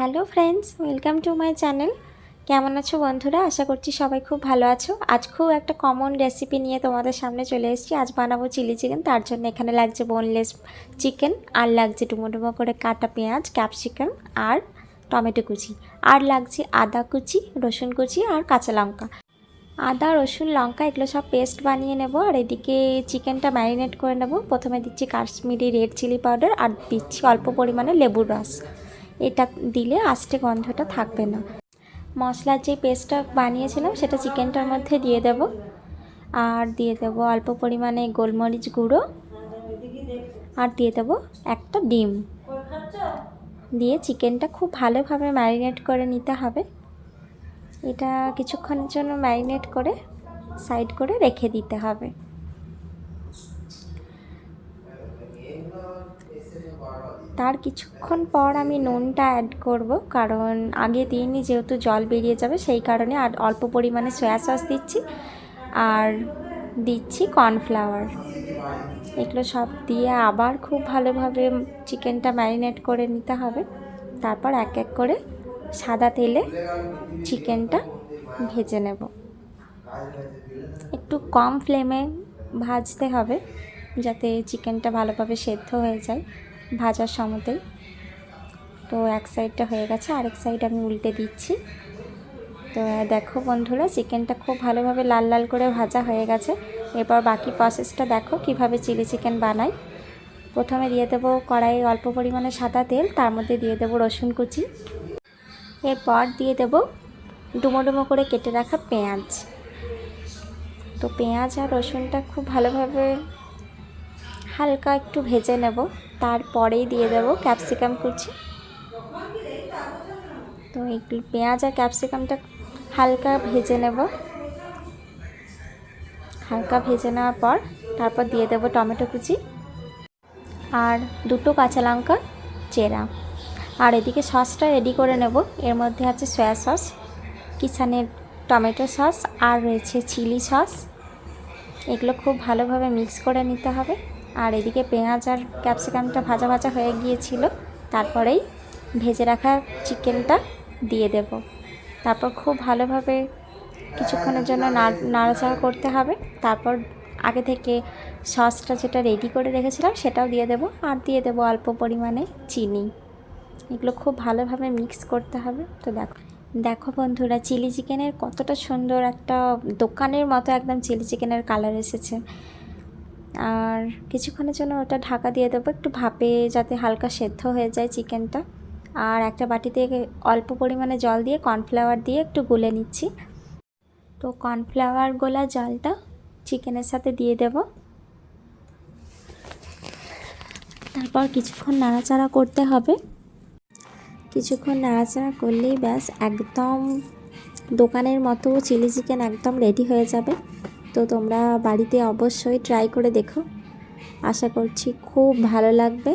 Hello friends, welcome to my channel. কেমন আছো বন্ধুরা? আশা করছি সবাই খুব ভালো আছো। আজ খুব একটা কমন রেসিপি নিয়ে তোমাদের সামনে চলে এসেছি। আজ বানাবো চিলি চিকেন তার জন্য এখানে লাগছে বোনলেস চিকেন আর লাগছে ডুমো ডুমো করে কাটা পেঁয়াজ ক্যাপসিকাম আর টমেটো কুচি। আর লাগছে আদা কুচি, রসুন কুচি আর কাঁচা লঙ্কা। আদা, রসুন, লঙ্কা, এগুলো সব পেস্ট বানিয়ে নেব। আর এদিকে চিকেনটা ম্যারিনেট করে নেব। প্রথমে দিচ্ছি কাশ্মীরি রেড চিলি পাউডার আর দিচ্ছি অল্প পরিমাণে লেবুর রস। এটা দিলে আস্তে গন্ধটা থাকবে না। মশলার যে পেস্টটা বানিয়েছিলাম, সেটা চিকেনটার মধ্যে দিয়ে দেব। আর দিয়ে দেব অল্প পরিমাণে গোলমরিচ গুঁড়ো। আর দিয়ে দেব একটা ডিম। দিয়ে চিকেনটা খুব ভালোভাবে ম্যারিনেট করে নিতে হবে। এটা কিছুক্ষণের জন্য ম্যারিনেট করে সাইড করে রেখে দিতে হবে। তার কিছুক্ষণ পর আমি নুনটা অ্যাড করব, কারণ আগে দিইনি যেহেতু জল বেরিয়ে যাবে সেই কারণে আর অল্প পরিমাণে সয়া সস দিচ্ছি আর দিচ্ছি কর্নফ্লাওয়ার এগুলো সব দিয়ে আবার খুব ভালোভাবে চিকেনটা ম্যারিনেট করে নিতে হবে। তারপর এক এক করে সাদা তেলে চিকেনটা ভেজে নেব। একটু কম ফ্লেমে ভাজতে হবে। যাতে চিকেনটা ভালোভাবে সেদ্ধ হয়ে যায় ভাজার সময়তেই। তো এক সাইডটা হয়ে গেছে, আরেক সাইড আমি উল্টে দিচ্ছি। তো দেখো বন্ধুরা, চিকেনটা খুব ভালোভাবে লাল লাল করে ভাজা হয়ে গেছে। এরপর বাকি প্রসেসটা দেখো কীভাবে চিলি চিকেন বানাই। প্রথমে দিয়ে দেবো কড়াইয়ে অল্প পরিমাণে সাদা তেল, তার মধ্যে দিয়ে দেবো রসুন কুচি। এরপর দিয়ে দেবো ডুমো ডুমো করে কেটে রাখা পেঁয়াজ। তো পেঁয়াজ আর রসুনটা খুব ভালোভাবে হালকা একটু ভেজে নেব। তারপরেই দিয়ে দেব ক্যাপসিকাম কুচি। তো এগুলো পেঁয়াজ আর ক্যাপসিকামটা হালকা ভেজে নেব। হালকা ভেজে নেওয়ার পর তারপর দিয়ে দেব টমেটো কুচি আর দুটো কাঁচা লঙ্কা চেরা। আর এদিকে সসটা রেডি করে নেব। এর মধ্যে আছে সয়া সস কিষানের টমেটো সস আর রয়েছে চিলি সস এগুলো খুব ভালোভাবে মিক্স করে নিতে হবে। আর এদিকে পেঁয়াজ আর ক্যাপসিকামটা ভাজা ভাজা হয়ে গিয়েছিল, তারপরেই ভেজে রাখা চিকেনটা দিয়ে দেব। তারপর খুব ভালোভাবে কিছুক্ষণের জন্য নাড়াচাড়া করতে হবে। তারপর আগে থেকে সসটা যেটা রেডি করে রেখেছিলাম সেটাও দিয়ে দেব, আর দিয়ে দেব অল্প পরিমাণে চিনি। এগুলো খুব ভালোভাবে মিক্স করতে হবে। তো দেখো দেখো বন্ধুরা, চিলি চিকেনের কতটা সুন্দর একটা দোকানের মতো একদম চিলি চিকেনের কালার এসেছে। আর কিছুক্ষণের জন্য ওটা ঢাকা দিয়ে দেবো। একটু ভাপে যাতে হালকা সেদ্ধ হয়ে যায় চিকেনটা। আর একটা বাটিতে অল্প পরিমাণে জল দিয়ে কর্নফ্লাওয়ার দিয়ে একটু গুলে নিচ্ছি। তো কর্নফ্লাওয়ার গোলা জলটা চিকেনের সাথে দিয়ে দেব। তারপর কিছুক্ষণ নাড়াচাড়া করতে হবে। কিছুক্ষণ নাড়াচাড়া করলেই ব্যাস একদম দোকানের মতো চিলি চিকেন একদম রেডি হয়ে যাবে। তো তোমরা বাড়িতে অবশ্যই ট্রাই করে দেখো। আশা করছি খুব ভালো লাগবে।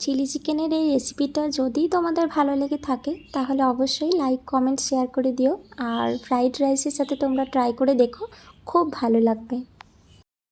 চিলি চিকেনের এই রেসিপিটা যদি তোমাদের ভালো লেগে থাকে, তাহলে অবশ্যই লাইক কমেন্ট শেয়ার করে দিও। আর ফ্রাইড রাইসের সাথে তোমরা ট্রাই করে দেখো, খুব ভালো লাগবে।